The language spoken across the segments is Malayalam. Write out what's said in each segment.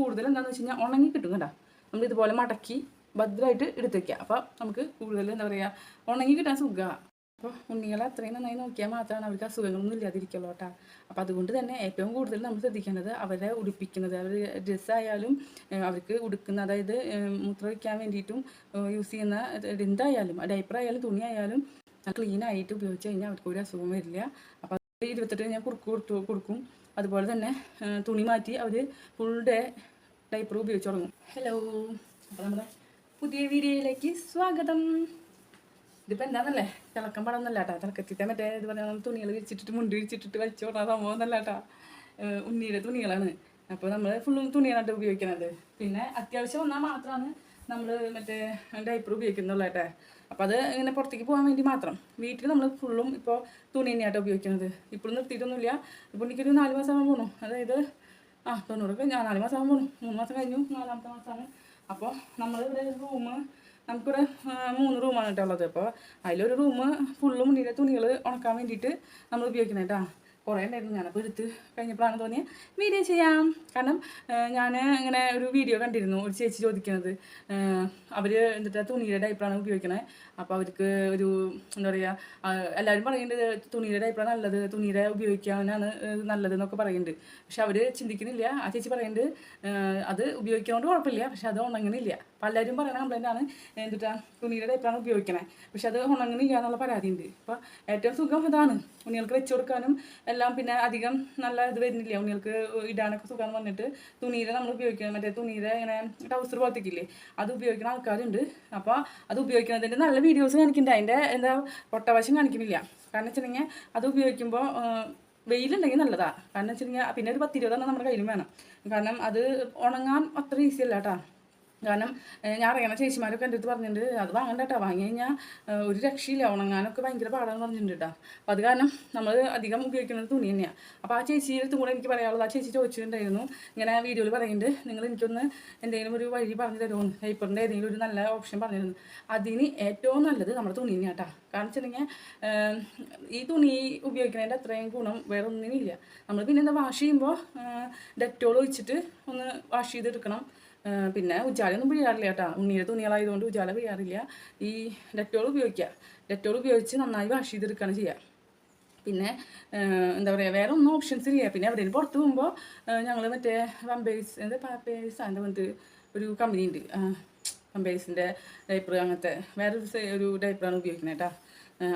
കൂടുതൽ എന്താണെന്ന് വെച്ച് കഴിഞ്ഞാൽ ഉണങ്ങി കിട്ടും കേട്ടോ നമ്മൾ ഇതുപോലെ മടക്കി ഭദ്രമായിട്ട് എടുത്ത് വയ്ക്കുക അപ്പോൾ നമുക്ക് കൂടുതൽ എന്താ പറയുക ഉണങ്ങി കിട്ടാൻ സുഖമാണ് അപ്പോൾ ഉണ്ണികളെ അത്രയും നന്നായി നോക്കിയാൽ മാത്രമാണ് അവർക്ക് അസുഖങ്ങളൊന്നും ഇല്ലാതിരിക്കുള്ളൂ കേട്ടോ. അപ്പോൾ അതുകൊണ്ട് തന്നെ ഏറ്റവും കൂടുതൽ നമ്മൾ ശ്രദ്ധിക്കേണ്ടത് അവരെ ഉടുപ്പിക്കുന്നത് അവർ ഡ്രസ്സായാലും അവർക്ക് ഉടുക്കുന്ന അതായത് മൂത്ര മൂത്രമൊഴിക്കാൻ വേണ്ടിയിട്ടും യൂസ് ചെയ്യുന്ന എന്തായാലും ഡൈപ്പർ ആയാലും തുണി ആയാലും ക്ലീൻ ആയിട്ട് ഉപയോഗിച്ച് കഴിഞ്ഞാൽ അവർക്ക് ഒരു അസുഖം വരില്ല. അപ്പോൾ ഇരുപത്തെട്ട് ഞാൻ കുറുക്ക് കൊടുത്തു കൊടുക്കും. അതുപോലെ തന്നെ തുണി മാറ്റി അവർ ഫുൾ ഡേ ഡൈപ്പർ ഉപയോഗിച്ച് തുടങ്ങും ഹലോ അപ്പോൾ നമ്മുടെ പുതിയ വീഡിയോയിലേക്ക് സ്വാഗതം. ഇതിപ്പോൾ എന്താണെന്നല്ലേ തിളക്കം പടന്നല്ല കേട്ടോ തിളക്കത്തിത്തെ മറ്റേ ഇത് പറഞ്ഞാൽ തുണികൾ വിരിച്ചിട്ടിട്ട് മുണ്ട് വിരിച്ചിട്ടിട്ട് വലിച്ചു പറഞ്ഞ സംഭവം എന്നല്ല കേട്ടോ ഉണ്ണിയുടെ തുണികളാണ്. അപ്പോൾ നമ്മൾ ഫുള്ളും തുണികളായിട്ട് ഉപയോഗിക്കുന്നത് പിന്നെ അത്യാവശ്യം വന്നാൽ മാത്രമാണ് നമ്മൾ മറ്റേ ഡൈപ്പർ ഉപയോഗിക്കുന്നുള്ളൂ കേട്ടോ അപ്പോൾ അത് ഇങ്ങനെ പുറത്തേക്ക് പോകാൻ വേണ്ടി മാത്രം. വീട്ടിൽ നമ്മൾ ഫുള്ളും ഇപ്പോൾ തുണി തന്നെയായിട്ട് ഉപയോഗിക്കുന്നത്. ഇപ്പോഴും നിർത്തിയിട്ടൊന്നുമില്ല. ഇപ്പോൾ എനിക്കൊരു നാല് മാസം ആകാൻ പോകണം അതായത് ആ തൊണ്ണൂറൊക്കെ ഞാൻ നാല് മാസം ആകാൻ പോകണം മൂന്ന് മാസം കഴിഞ്ഞു നാലാമത്തെ മാസമാണ്. അപ്പോൾ നമ്മളിവിടെ റൂം നമുക്കിവിടെ മൂന്ന് റൂമാണ് കേട്ടോ ഉള്ളത്. അപ്പോൾ അതിലൊരു റൂം ഫുള്ളും മുന്നിലെ തുണികൾ ഉണക്കാൻ വേണ്ടിയിട്ട് നമ്മൾ ഉപയോഗിക്കുന്നത് കേട്ടോ കുറേ ഉണ്ടായിരുന്നു. ഞാനപ്പോൾ എടുത്ത് കഴിഞ്ഞപ്പോഴാണ് തോന്നിയത് വീഡിയോ ചെയ്യാം. കാരണം ഞാൻ ഇങ്ങനെ ഒരു വീഡിയോ കണ്ടിരുന്നു ഒരു ചേച്ചി ചോദിക്കുന്നത്. അവർ എന്നിട്ട് തുണിയുടെ ടൈപ്പാണ് ഉപയോഗിക്കണത് അപ്പോൾ അവർക്ക് ഒരു എന്താ പറയുക എല്ലാവരും പറയുന്നുണ്ട് തുണിയുടെ ടൈപ്പാണ് നല്ലത് തുണിയുടെ ഉപയോഗിക്കാനാണ് നല്ലത് എന്നൊക്കെ പറയുന്നുണ്ട്. പക്ഷെ അവർ ചിന്തിക്കുന്നില്ല. ആ ചേച്ചി പറയുന്നുണ്ട് അത് ഉപയോഗിക്കുന്നതുകൊണ്ട് കുഴപ്പമില്ല പക്ഷെ അത് ഉണങ്ങുന്നില്ല. പലരും പറയുന്ന കംപ്ലൈന്റ് ആണ് തുണിയുടെ ടൈപ്പാണ് ഉപയോഗിക്കണേ. പക്ഷെ അത് ഉണങ്ങുന്നില്ല എന്നുള്ള പരാതിയുണ്ട്. അപ്പോൾ ഏറ്റവും സുഖം അതാണ് തുണികൾക്ക് വെച്ച് കൊടുക്കാനും എല്ലാം പിന്നെ അധികം നല്ല ഇത് വരുന്നില്ല? ഉണ്ണികൾക്ക് ഇടാനൊക്കെ സുഖം വന്നിട്ട് തുണീരെ നമ്മൾ ഉപയോഗിക്കുന്നത് മറ്റേ തുണീരെ ഇങ്ങനെ ടൗസർ പോലത്തേക്കില്ലേ? അത് ഉപയോഗിക്കുന്ന ആൾക്കാരുണ്ട്. അപ്പോൾ അത് ഉപയോഗിക്കുന്നതിന്റെ നല്ല വീഡിയോസ് കാണിക്കുന്നുണ്ട്. അതിന്റെ എന്താ പൊട്ടവശം കാണിക്കുന്നില്ല. കാരണം വെച്ചിട്ടുണ്ടെങ്കിൽ അത് ഉപയോഗിക്കുമ്പോൾ വെയിലുണ്ടെങ്കിൽ നല്ലതാണ് കാരണം വെച്ചിട്ടുണ്ടെങ്കിൽ പിന്നെ ഒരു പത്തിരുപതെണ്ണം നമ്മുടെ കയ്യിലും വേണം. കാരണം അത് ഉണങ്ങാൻ അത്ര ഈസിയല്ല കേട്ടോ കാരണം ഞാൻ അറിയണ ചേച്ചിമാരൊക്കെ എന്റെ അടുത്ത് പറഞ്ഞിട്ടുണ്ട് അത് വാങ്ങണ്ട കേട്ടോ വാങ്ങി കഴിഞ്ഞാൽ ഒരു രക്ഷയില്ല ഉണങ്ങാനൊക്കെ ഭയങ്കര പാടാന്ന് പറഞ്ഞിട്ടുണ്ട് കേട്ടോ അപ്പോൾ അത് കാരണം നമ്മൾ അധികം ഉപയോഗിക്കുന്നത് തുണി തന്നെയാണ് അപ്പോൾ ആ ചേച്ചിയുടെ അടുത്തും കൂടെ എനിക്ക് പറയാനുള്ളത് ആ ചേച്ചി ചോദിച്ചിട്ടുണ്ടായിരുന്നു ഇങ്ങനെ വീഡിയോയിൽ പറയുന്നുണ്ട് നിങ്ങൾ എനിക്കൊന്ന് എന്തെങ്കിലും ഒരു വഴി പറഞ്ഞു തരുമോ? പേപ്പറിന്റെ ഏതെങ്കിലും ഒരു നല്ല ഓപ്ഷൻ പറഞ്ഞു തരുന്നു അതിന് ഏറ്റവും നല്ലത് നമ്മുടെ തുണി തന്നെയാണ് കേട്ടോ കാരണം വെച്ചിട്ടുണ്ടെങ്കിൽ ഈ തുണി ഉപയോഗിക്കുന്നതിന്റെ അത്രയും ഗുണം വേറെ ഒന്നിനില്ല നമ്മൾ പിന്നെ എന്താ വാഷ് ചെയ്യുമ്പോൾ ഡെറ്റോൾ ഒഴിച്ചിട്ട് ഒന്ന് വാഷ് ചെയ്തെടുക്കണം. പിന്നെ ഉജാലയൊന്നും പിഴിയാറില്ല കേട്ടോ. ഉണ്ണിയുടെ തുണികളായതുകൊണ്ട് ഉജാല പിഴിയാറില്ല. ഈ ഡെറ്റോൾ ഉപയോഗിക്കുക ഡെറ്റോൾ ഉപയോഗിച്ച് നന്നായി വാഷ് ചെയ്തെടുക്കുകയാണ് ചെയ്യുക പിന്നെ എന്താ പറയുക വേറെ ഒന്നും ഓപ്ഷൻസ് ഇല്ല. പിന്നെ എവിടെയും പുറത്ത് പോകുമ്പോൾ ഞങ്ങൾ മറ്റേ പമ്പേഴ്സ് എന്താ പാപ്പേഴ്സ് അതിന്റെ വന്നിട്ട് ഒരു കമ്പനി ഉണ്ട്. പമ്പേഴ്സിന്റെ ഡൈപ്പർ അങ്ങനത്തെ വേറെ ഒരു ഡൈപ്പറാണ് ഉപയോഗിക്കുന്നത് കേട്ടോ.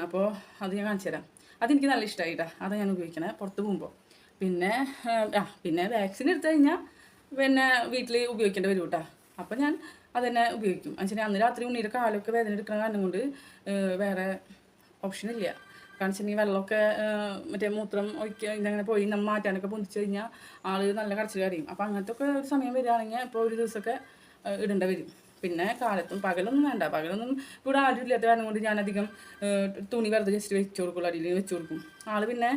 അപ്പോൾ അത് ഞാൻ കാണിച്ചു തരാം. അതെനിക്ക് നല്ല ഇഷ്ടമായി കേട്ടോ. അതാണ് ഞാൻ ഉപയോഗിക്കണേ പുറത്ത് പോകുമ്പോൾ പിന്നെ ആ പിന്നെ വാക്സിൻ എടുത്തു കഴിഞ്ഞാൽ പിന്നെ വീട്ടിൽ ഉപയോഗിക്കേണ്ടി വരും കേട്ടോ അപ്പം ഞാൻ അതന്നെ ഉപയോഗിക്കും. എന്നുവെച്ചാൽ അന്ന് രാത്രി ഉണ്ണിയുടെ കാലൊക്കെ വേദന എടുക്കുന്ന കാരണം കൊണ്ട് വേറെ ഓപ്ഷൻ ഇല്ല. കാരണം വെച്ചിട്ടുണ്ടെങ്കിൽ വെള്ളമൊക്കെ മറ്റേ മൂത്രം ഒഴിക്കുക ഇതങ്ങനെ പോയി നമ്മൾ മാറ്റാനൊക്കെ പൊന്തിച്ച് കഴിഞ്ഞാൽ ആൾ നല്ല കടച്ചിൽ കറിയും അപ്പം അങ്ങനത്തെ ഒക്കെ ഒരു സമയം വരികയാണെങ്കിൽ ഇപ്പോൾ ഒരു ദിവസമൊക്കെ ഇടേണ്ട വരും. പിന്നെ കാലത്തും പകലൊന്നും വേണ്ട. പകലൊന്നും ഇവിടെ ആരും ഇല്ലാത്ത കാരണം കൊണ്ട് ഞാനധികം തുണി വെറുതെ ജസ്റ്റ് വെച്ച് കൊടുക്കുള്ളൂ. അടിയിൽ വെച്ച് കൊടുക്കും. ആൾ പിന്നെ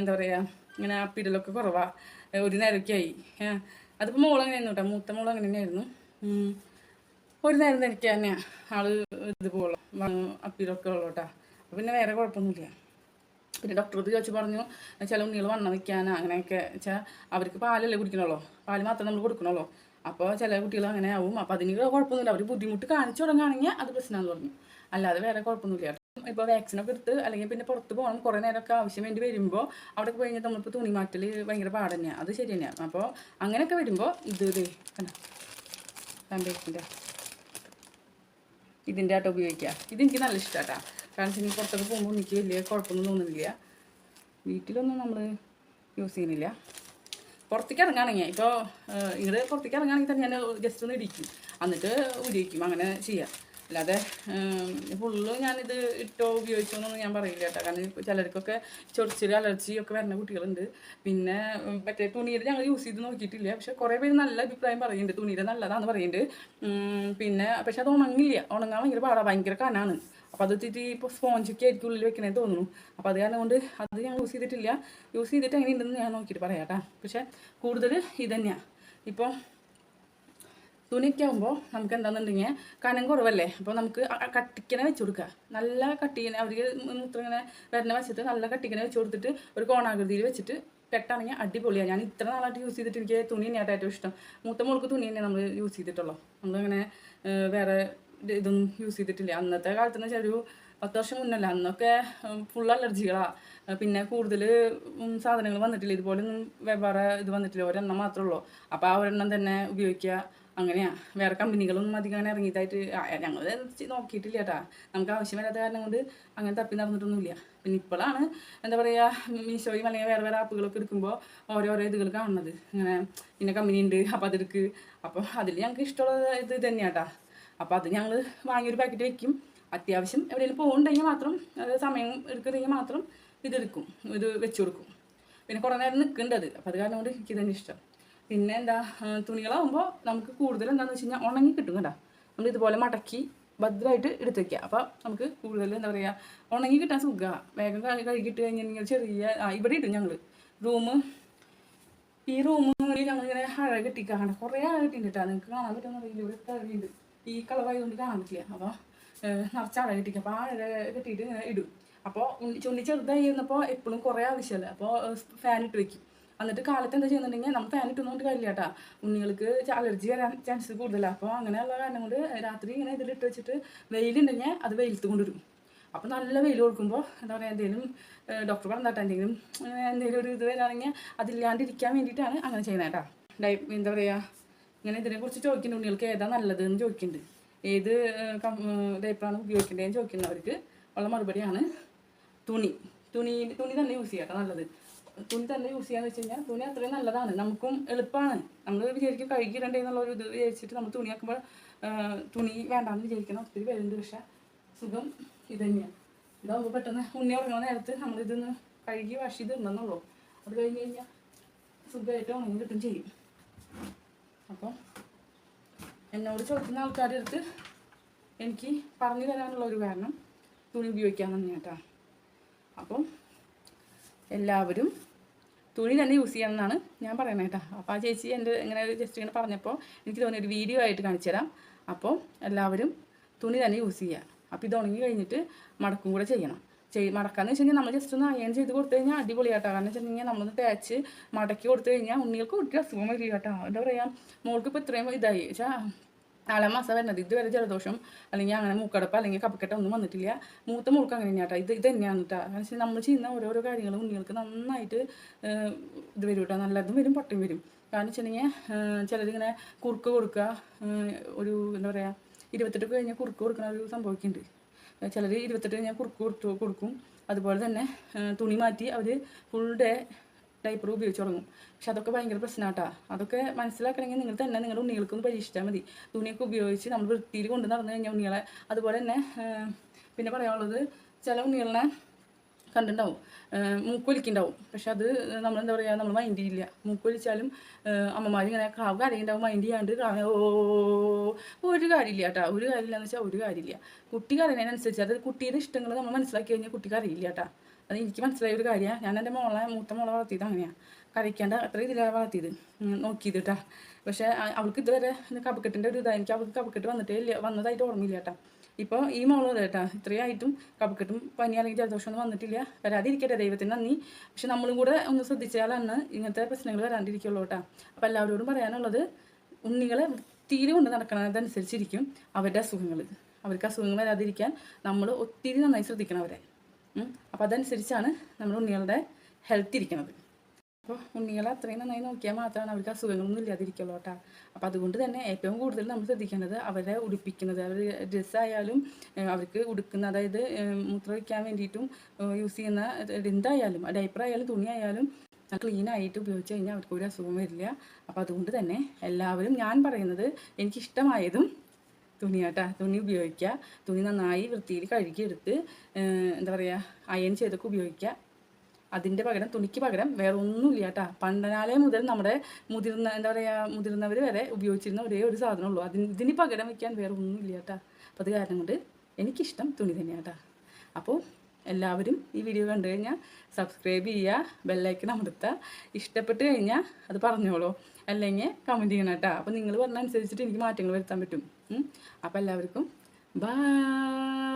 എന്താ പറയുക ഇങ്ങനെ അപ്പിടലൊക്കെ കുറവാണ് ഒരു ഏഹ്, അതിപ്പോൾ മോൾ അങ്ങനെ ആയിരുന്നു കേട്ടോ മൂത്ത മോൾ അങ്ങനെ തന്നെയായിരുന്നു ഒരു നേരം എനിക്ക് തന്നെയാണ് ആൾ ഇതുപോലെ അപ്പീലൊക്കെ ഉള്ളു കേട്ടോ അപ്പം പിന്നെ വേറെ കുഴപ്പമൊന്നുമില്ല. പിന്നെ ഡോക്ടറോട് ചോദിച്ചു പറഞ്ഞു ചില ഉണ്ണികൾ വണ്ണം വയ്ക്കാനാ അങ്ങനെയൊക്കെ വെച്ചാൽ അവർക്ക് പാലല്ലേ കുടിക്കണുള്ളൂ. പാൽ മാത്രം നമ്മൾ കൊടുക്കണുള്ളൂ. അപ്പോൾ ചില കുട്ടികൾ അങ്ങനെ ആവും അപ്പോൾ അതിന് കുഴപ്പമൊന്നുമില്ല. അവർ ബുദ്ധിമുട്ട് കാണിച്ചു തുടങ്ങുകയാണെങ്കിൽ അത് പ്രശ്നമാണെന്ന് പറഞ്ഞു. അല്ലാതെ വേറെ കുഴപ്പമൊന്നുമില്ല. ഇപ്പോൾ വാക്സിനൊക്കെ എടുത്ത് അല്ലെങ്കിൽ പിന്നെ പുറത്ത് പോകണം. കുറേ നേരമൊക്കെ ആവശ്യം വേണ്ടി വരുമ്പോൾ അവിടെ പോയി കഴിഞ്ഞാൽ നമ്മളിപ്പോൾ തുണി മാറ്റൽ ഭയങ്കര പാട് തന്നെയാണ് അത് ശരി തന്നെയാണ് അപ്പോൾ അങ്ങനെയൊക്കെ വരുമ്പോൾ ഇത് ഇത് കണ്ടോ? ഇതിന്റെ ആട്ടോ ഉപയോഗിക്കുക ഇതെനിക്ക് നല്ല ഇഷ്ടമാട്ടാ കാരണം വെച്ചാൽ പുറത്തൊക്കെ പോകുമ്പോൾ എനിക്ക് വലിയ കുഴപ്പമൊന്നും തോന്നുന്നില്ല. വീട്ടിലൊന്നും നമ്മൾ യൂസ് ചെയ്യുന്നില്ല. പുറത്തേക്ക് ഇറങ്ങുകയാണെങ്കിൽ ഇപ്പോൾ ഇങ്ങോട്ട് പുറത്തേക്ക് ഇറങ്ങുകയാണെങ്കിൽ തന്നെ ഞാൻ ജസ്റ്റ് ഒന്ന് ഇടിക്കും. എന്നിട്ട് ഉരിയിക്കും അങ്ങനെ ചെയ്യാം. അല്ലാതെ ഫുള്ള് ഞാനിത് ഇട്ടോ ഉപയോഗിച്ചോ എന്നൊന്നും ഞാൻ പറയില്ല കേട്ടോ. കാരണം ചിലർക്കൊക്കെ ചൊറിച്ചിൽ അലർജി ഒക്കെ വരുന്ന കുട്ടികളുണ്ട്. പിന്നെ മറ്റേ തുണിയുടെ ഞങ്ങൾ യൂസ് ചെയ്ത് നോക്കിയിട്ടില്ല. പക്ഷെ കുറേ പേര് നല്ല അഭിപ്രായം പറയുന്നുണ്ട്. തുണിയുടെ നല്ലതാണെന്ന് പറയുന്നുണ്ട്. പിന്നെ പക്ഷെ അത് ഉണങ്ങില്ല. ഉണങ്ങാൻ ഭയങ്കര പാടാ. ഭയങ്കര കനാണ്. അപ്പോൾ അത് തിരി ഇപ്പോൾ സ്പോഞ്ചൊക്കെ ആയിരിക്കും ഉള്ളിൽ വെക്കണേ തോന്നുന്നു. അപ്പോൾ അത് കാരണം കൊണ്ട് അത് ഞാൻ യൂസ് ചെയ്തിട്ടില്ല. യൂസ് ചെയ്തിട്ട് എങ്ങനെ ഉണ്ടെന്ന് ഞാൻ നോക്കിയിട്ട് പറയാം കേട്ടോ. പക്ഷേ കൂടുതൽ ഇതന്നെയാണ് തന്നെയാണ് ഇപ്പോൾ തുണിയൊക്കെ ആകുമ്പോൾ നമുക്ക് എന്താണെന്നുണ്ടെങ്കിൽ കനം കുറവല്ലേ? അപ്പോൾ നമുക്ക് കട്ടിക്കനെ വെച്ച് കൊടുക്കുക നല്ല കട്ടിക്കനെ അവർക്ക് മൂത്രം ഇങ്ങനെ വരുന്ന വശത്ത് നല്ല കട്ടിക്കനെ വെച്ച് കൊടുത്തിട്ട് ഒരു കോണാകൃതിയിൽ വെച്ചിട്ട് പെട്ടാണെങ്കിൽ അടിപൊളിയാണ് ഞാൻ ഇത്ര നാളായിട്ട് യൂസ് ചെയ്തിട്ട് എനിക്ക് തുണി തന്നെയായിട്ട് ഏറ്റവും ഇഷ്ടം. മൂത്ത മോൾക്ക് തുണി തന്നെ നമ്മൾ യൂസ് ചെയ്തിട്ടുള്ളൂ. നമ്മളങ്ങനെ വേറെ ഇതൊന്നും യൂസ് ചെയ്തിട്ടില്ല. അന്നത്തെ കാലത്ത് വെച്ചാൽ ഒരു പത്ത് വർഷം മുന്നല്ല അന്നൊക്കെ ഫുൾ അലർജികളാണ് പിന്നെ കൂടുതൽ സാധനങ്ങൾ വന്നിട്ടില്ല. ഇതുപോലൊന്നും വ്യാപാര ഇത് വന്നിട്ടില്ല. ഒരെണ്ണം മാത്രമേ ഉള്ളൂ. അപ്പോൾ ആ ഒരെണ്ണം തന്നെ ഉപയോഗിക്കുക. അങ്ങനെയാ. വേറെ കമ്പനികളൊന്നും അധികം അങ്ങനെ ഇറങ്ങിയതായിട്ട് ഞങ്ങൾ നോക്കിയിട്ടില്ല കേട്ടാ. നമുക്ക് ആവശ്യമില്ലാത്ത കാരണം കൊണ്ട് അങ്ങനെ തപ്പി നടന്നിട്ടൊന്നുമില്ല. പിന്നെ ഇപ്പോഴാണ് എന്താ പറയുക മീഷോയും അല്ലെങ്കിൽ വേറെ വേറെ ആപ്പുകളൊക്കെ എടുക്കുമ്പോൾ ഓരോരോ ഇതുകൾ കാണുന്നത്. ഇങ്ങനെ ഇന്ന കമ്പനി ഉണ്ട് അപ്പോൾ അതെടുക്ക്. അപ്പോൾ അതിൽ ഞങ്ങൾക്ക് ഇഷ്ടമുള്ള ഇത് തന്നെയാട്ടാ അപ്പോൾ അത് ഞങ്ങൾ വാങ്ങിയൊരു പാക്കറ്റ് വെക്കും. അത്യാവശ്യം എവിടെയെങ്കിലും പോകുന്നുണ്ടെങ്കിൽ മാത്രം അത് സമയം എടുക്കുന്നെങ്കിൽ മാത്രം ഇതെടുക്കും ഇത് വെച്ച് കൊടുക്കും. പിന്നെ കുറേ നേരം നിൽക്കേണ്ടത്. അപ്പോൾ അത് കാരണം കൊണ്ട് എനിക്ക് തന്നെ ഇഷ്ടം. പിന്നെ എന്താ തുണികളാകുമ്പോൾ നമുക്ക് കൂടുതൽ എന്താണെന്ന് വെച്ച് കഴിഞ്ഞാൽ ഉണങ്ങി കിട്ടും കേട്ടോ നമ്മൾ ഇതുപോലെ മടക്കി ഭദ്രമായിട്ട് എടുത്ത് വയ്ക്കുക അപ്പോൾ നമുക്ക് കൂടുതൽ എന്താ പറയുക ഉണങ്ങി കിട്ടാൻ സുഖമാണ് വേഗം കഴുകി കഴുകിയിട്ട് കഴിഞ്ഞിട്ടുണ്ടെങ്കിൽ ചെറിയ ആ ഇവിടെ ഇടും ഞങ്ങൾ റൂം ഈ റൂമിൽ ഞങ്ങളിങ്ങനെ അഴ കെട്ടിക്കാണ് കുറേ അഴ കെട്ടിയിട്ടാ നിങ്ങൾക്ക് കാണാൻ പറ്റുമെന്ന് അറിയില്ല. ഇവിടെ തഴയുണ്ട് ഈ കളറായതുകൊണ്ട് കാണാൻ പറ്റില്ല. അപ്പോൾ നിറച്ച് അഴ കെട്ടിക്കുക അപ്പോൾ ആ അഴ കെട്ടിയിട്ട് ഇങ്ങനെ ഇടും. അപ്പോൾ ചുണ്ടി ചെറുതായി ഇരുന്നപ്പോൾ എപ്പോഴും കുറേ ആവശ്യമല്ല അപ്പോൾ ഫാൻ ഇട്ട് വെക്കും. എന്നിട്ട് കാലത്ത് എന്താ ചെയ്യുന്നുണ്ടെങ്കിൽ നമ്മൾ ഫാൻ ഇട്ടുന്നതുകൊണ്ട് കാര്യമില്ല കേട്ടാ ഉണ്ണികൾക്ക് അലർജി വരാൻ ചാൻസ് കൂടുതലാണ് അപ്പോൾ അങ്ങനെയുള്ള കാരണം കൊണ്ട് രാത്രി ഇങ്ങനെ ഇതിലിട്ട് വെച്ചിട്ട് വെയിലുണ്ടെങ്കിൽ അത് വെയിലത്ത് കൊണ്ടുവരും. അപ്പോൾ നല്ല വെയിൽ കൊടുക്കുമ്പോൾ എന്താ പറയുക എന്തെങ്കിലും ഡോക്ടർ പറഞ്ഞാട്ടെ എന്തെങ്കിലും എന്തെങ്കിലും ഒരു ഇത് വരാണെങ്കിൽ അതില്ലാണ്ടിരിക്കാൻ വേണ്ടിയിട്ടാണ് അങ്ങനെ ചെയ്യുന്നത് കേട്ടോ എന്താ പറയുക ഇങ്ങനെ ഇതിനെക്കുറിച്ച് ചോദിക്കുന്നുണ്ട്. ഉണ്ണികൾക്ക് ഏതാ നല്ലതെന്ന് ചോദിക്കുന്നുണ്ട്. ഏത് ടൈപ്പാണ് ഉപയോഗിക്കേണ്ടതെന്ന് ചോദിക്കുന്നവർക്ക് ഉള്ള മറുപടിയാണ് തുണി. തുണി തുണി തന്നെ യൂസ് ചെയ്യാം നല്ലത്. തുണി തന്നെ യൂസ് ചെയ്യാന്ന് വെച്ച് കഴിഞ്ഞാൽ തുണി അത്രയും നല്ലതാണ്. നമുക്കും എളുപ്പമാണ് നമ്മൾ വിചാരിക്കും കഴുകിയിടണ്ടേ എന്നുള്ള ഒരു ഇത് വിചാരിച്ചിട്ട് നമ്മൾ തുണിയാക്കുമ്പോൾ തുണി വേണ്ടാന്ന് വിചാരിക്കണം. ഒത്തിരി പേരുണ്ട്. പക്ഷെ സുഖം ഇത് തന്നെയാണ്. ഇതാകുമ്പോൾ പെട്ടെന്ന് ഉണ്ണി ഉറങ്ങുന്ന നേരത്ത് നമ്മളിതൊന്ന് കഴുകി വാഷ് ചെയ്ത് ഇടണമെന്നുള്ളൂ അത് കഴിഞ്ഞ് കഴിഞ്ഞാൽ സുഖമായിട്ട് ഉണങ്ങി കിട്ടും ചെയ്യും. അപ്പം എന്നോട് ചോദിക്കുന്ന ആൾക്കാരുടെ അടുത്ത് എനിക്ക് പറഞ്ഞു തരാനുള്ള ഒരു കാരണം തുണി ഉപയോഗിക്കാൻ തന്നെയാട്ടാ അപ്പം എല്ലാവരും തുണി തന്നെ യൂസ് ചെയ്യണം എന്നാണ് ഞാൻ പറയുന്നത് കേട്ടോ. അപ്പോൾ ആ ചേച്ചി എന്റെ ഇങ്ങനെ ജസ്റ്റ് ഇങ്ങനെ പറഞ്ഞപ്പോൾ എനിക്ക് തോന്നിയ ഒരു വീഡിയോ ആയിട്ട് കാണിച്ചു തരാം. അപ്പോൾ എല്ലാവരും തുണി തന്നെ യൂസ് ചെയ്യുക. അപ്പോൾ ഇത് ഉണങ്ങി കഴിഞ്ഞിട്ട് മടക്കും കൂടെ ചെയ്യണം. ചെയ് മടക്കാന്ന് വെച്ച് കഴിഞ്ഞാൽ നമ്മൾ ജസ്റ്റ് ഒന്ന് അയൺ ചെയ്ത് കൊടുത്തു കഴിഞ്ഞാൽ അടിപൊളിയാട്ടോ. കാരണം വെച്ചിട്ടുണ്ടെങ്കിൽ നമ്മളൊന്ന് തേച്ച് മടക്കി കൊടുത്തു കഴിഞ്ഞാൽ ഉണ്ണികൾക്ക് ഒട്ടും അസുഖം വരില്ല കേട്ടോ എന്താ പറയുക മോൾക്ക് ഇപ്പോൾ ഇത്രയും ഇതായി. വെച്ചാൽ നാലാം മാസം വരുന്നത്. ഇതുവരെ ജലദോഷം അല്ലെങ്കിൽ അങ്ങനെ മൂക്കടപ്പ് അല്ലെങ്കിൽ കപ്പക്കെട്ട ഒന്നും വന്നിട്ടില്ല. മൂത്ത മൂൾക്ക് അങ്ങനെ തന്നെയാട്ടോ. ഇത് ഇത് തന്നെയാണ് കേട്ടോ കാരണം വെച്ചാൽ നമ്മൾ ചെയ്യുന്ന ഓരോരോ കാര്യങ്ങളും ഉണ്ണികൾക്ക് നന്നായിട്ട് ഇത് വരും കേട്ടോ നല്ലതും വരും പട്ടും വരും. കാരണം വെച്ചിട്ടുണ്ടെങ്കിൽ ചിലരിങ്ങനെ കുറുക്ക് കൊടുക്കുക ഒരു എന്താ പറയുക ഇരുപത്തെട്ട് കഴിഞ്ഞാൽ കുറുക്ക് കൊടുക്കുന്ന ഒരു സംഭവിക്കുന്നുണ്ട് ചിലർ ഇരുപത്തെട്ട് ഞാൻ കുറുക്ക് കൊടുത്തു കൊടുക്കും. അതുപോലെ തന്നെ തുണി മാറ്റി അവർ ഫുൾ ഡേ ഡൈപ്പർ ഉപയോഗിച്ച് തുടങ്ങും പക്ഷെ അതൊക്കെ ഭയങ്കര പ്രശ്നമാട്ടാ അതൊക്കെ മനസ്സിലാക്കണമെങ്കിൽ നിങ്ങൾ തന്നെ നിങ്ങളുടെ ഉണ്ണികൾക്കൊന്ന് പരീക്ഷിച്ചാൽ മതി. തുണിയൊക്കെ ഉപയോഗിച്ച് നമ്മൾ വൃത്തിയിൽ കൊണ്ട് നടന്നു കഴിഞ്ഞാൽ ഉണ്ണികളെ അതുപോലെ തന്നെ പിന്നെ പറയാനുള്ളത് ചില ഉണ്ണികളെ കണ്ടിട്ടുണ്ടാവും. മൂക്കൊലിക്കുണ്ടാവും. പക്ഷെ അത് നമ്മൾ എന്താ പറയുക നമ്മൾ മൈൻഡ് ചെയ്യില്ല. മൂക്കൊലിച്ചാലും അമ്മമാർ ഇങ്ങനെ കാവ് കരയുണ്ടാവും മൈൻഡ് ചെയ്യാണ്ട് ഒരു കാര്യമില്ല കേട്ടോ. ഒരു കാര്യമില്ല എന്ന് വെച്ചാൽ ഒരു കാര്യമില്ല. കുട്ടി കരയുന്നതിനനുസരിച്ച് അത് കുട്ടിയുടെ ഇഷ്ടങ്ങൾ നമ്മൾ മനസ്സിലാക്കി കഴിഞ്ഞാൽ കുട്ടി കരയില്ല കേട്ടോ. അത് എനിക്ക് മനസ്സിലായ ഒരു കാര്യമാണ് ഞാൻ എന്റെ മോളെ മൂത്ത മോളെ വളർത്തിയത് അങ്ങനെയാണ് കരയ്ക്കേണ്ട അത്ര ഇതിലാണ് വളർത്തിയത്. നോക്കിയത് കേട്ടോ. പക്ഷേ അവൾക്ക് ഇതുവരെ കപക്കെട്ടിന്റെ ഒരു ഇതാണ് എനിക്ക് അവൾക്ക് കപക്കെട്ട് വന്നിട്ടേ ഇല്ല. വന്നതായിട്ട് ഓർമ്മയില്ല കേട്ടോ. ഇപ്പോൾ ഈ മോൾ കേട്ടാ ഇത്രയായിട്ടും കപക്കെട്ടും പനി അല്ലെങ്കിൽ ജലദോഷം ഒന്നും വന്നിട്ടില്ല. വരാതിരിക്കട്ടെ ദൈവത്തിന് നന്ദി. പക്ഷെ നമ്മളും കൂടെ ഒന്ന് ശ്രദ്ധിച്ചാലാണ് ഇങ്ങനത്തെ പ്രശ്നങ്ങൾ വരാണ്ടിരിക്കുള്ളൂ കേട്ടോ. അപ്പോൾ എല്ലാവരോടും പറയാനുള്ളത് ഉണ്ണികളെ വൃത്തിയിൽ കൊണ്ട് നടക്കണതനുസരിച്ചിരിക്കും അവരുടെ അസുഖങ്ങൾ അവർക്ക് അസുഖങ്ങൾ വരാതിരിക്കാൻ നമ്മൾ ഒത്തിരി നന്നായി ശ്രദ്ധിക്കണം അവരെ. അപ്പോൾ അതനുസരിച്ചാണ് നമ്മൾ ഉണ്ണികളുടെ ഹെൽത്ത് ഇരിക്കുന്നത് അപ്പോൾ ഉണ്ണികളെ അത്രയും നന്നായി നോക്കിയാൽ മാത്രമാണ് അവർക്ക് അസുഖങ്ങളൊന്നും ഇല്ലാതിരിക്കുള്ളൂ കേട്ടോ. അപ്പോൾ അതുകൊണ്ട് തന്നെ ഏറ്റവും കൂടുതൽ നമ്മൾ ശ്രദ്ധിക്കേണ്ടത് അവരെ ഉടുപ്പിക്കുന്നത് അവർ ഡ്രസ്സായാലും അവർക്ക് ഉടുക്കുന്ന അതായത് മൂത്ര മൂത്രമൊഴിക്കാൻ വേണ്ടിയിട്ടും യൂസ് ചെയ്യുന്ന എന്തായാലും തുണി ആയാലും ക്ലീൻ ആയിട്ട് ഉപയോഗിച്ച് കഴിഞ്ഞാൽ അവർക്ക് ഒരു അസുഖം വരില്ല. അപ്പോൾ അതുകൊണ്ട് തന്നെ എല്ലാവരും ഞാൻ പറയുന്നത് എനിക്കിഷ്ടമായതും തുണിയാട്ടാ തുണി ഉപയോഗിക്കുക. തുണി നന്നായി വൃത്തിയിൽ കഴുകിയെടുത്ത് എന്താ പറയുക അയൺ ചെയ്തൊക്കെ ഉപയോഗിക്കുക. അതിന്റെ പകരം തുണിക്ക് പകരം വേറെ ഒന്നുമില്ല കേട്ടാ പണ്ടനാലേ മുതൽ നമ്മുടെ മുതിർന്ന എന്താ പറയുക മുതിർന്നവർ വരെ ഉപയോഗിച്ചിരുന്ന ഒരേ ഒരു സാധനമുള്ളൂ. അതിന് ഇതിന് പകരം വയ്ക്കാൻ വേറെ ഒന്നുമില്ല കേട്ടാ അപ്പോൾ അത് കാരണം കൊണ്ട് എനിക്കിഷ്ടം തുണി തന്നെയാട്ടാ. അപ്പോൾ എല്ലാവരും ഈ വീഡിയോ കണ്ടു കഴിഞ്ഞാൽ സബ്സ്ക്രൈബ് ചെയ്യുക ബെല്ലൈക്കൻ അമർത്തുക ഇഷ്ടപ്പെട്ട് കഴിഞ്ഞാൽ അത് പറഞ്ഞോളൂ. അല്ലെങ്കിൽ കമന്റ് ചെയ്യണം കേട്ടോ അപ്പോൾ നിങ്ങൾ പറഞ്ഞ അനുസരിച്ചിട്ട് എനിക്ക് മാറ്റങ്ങൾ വരുത്താൻ പറ്റും. അപ്പോൾ എല്ലാവർക്കും ബൈ